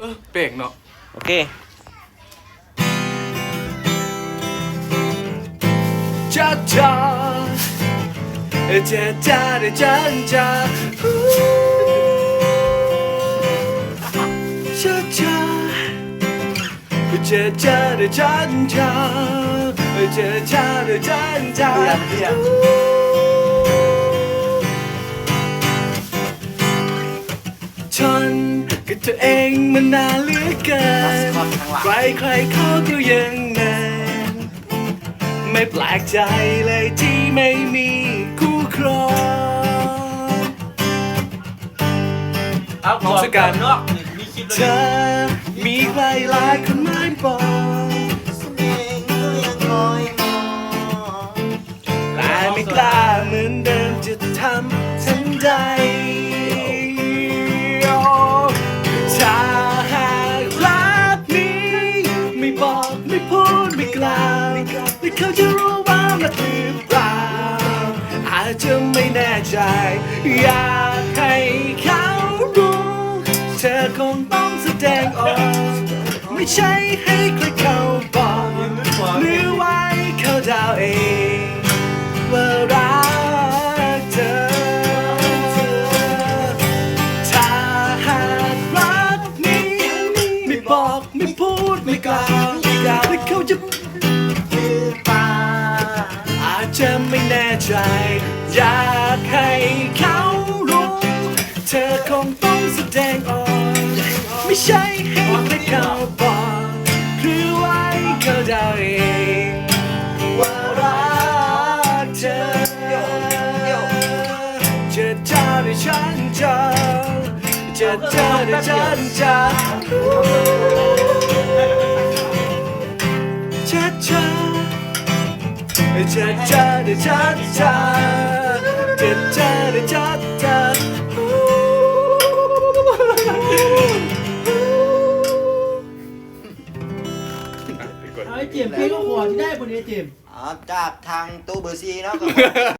เออเปลกเนาะ โอเค จ้าจ้าจ้าจ้าจ้าจ้าฮู้จ้าจ้าจ้าจ้าจ้าจ้าจ้าจ้าจ้าจ้าฉัน กับตัวเองมันนานเหลือเกินใครใครๆเขาก็ยังแมนไม่แปลกใจเลยที่ไม่มีคู่ครองเอามองสกัดเนาะมีคลิปเธแล้วอมีใครหลายคนไม่บอกแต่ไม่กล้าเหมือนเดิม พูดไม่กล้าวแต่เขาจะรู้ว่ามันหรือเปล่า อาจจะไม่แน่ใจ อยากให้เขารู้ เธอคงต้องแสดงออก ไม่ใช่ให้ใครเขาบอกหรือไว้เขาดาวเอง เขาจะอาจจะไม่แน่ใจ อยากให้เขารู้ เธอคงต้องแสดงออก ไม่ใช่ให้ใครเขาบอกหรือไว้เขาเดาเองว่ารักเธอจะเจอหรือฉันเจอจะเจอหรือฉันเจอ จะเจอหรือฉันเจอจะเอหรือฉันเจอเอาไอ้เจมส์พลงก็ขอที่ได้บนนี้เจมส์ อ๋อจากทางตู้เบอร์ซีเนาะ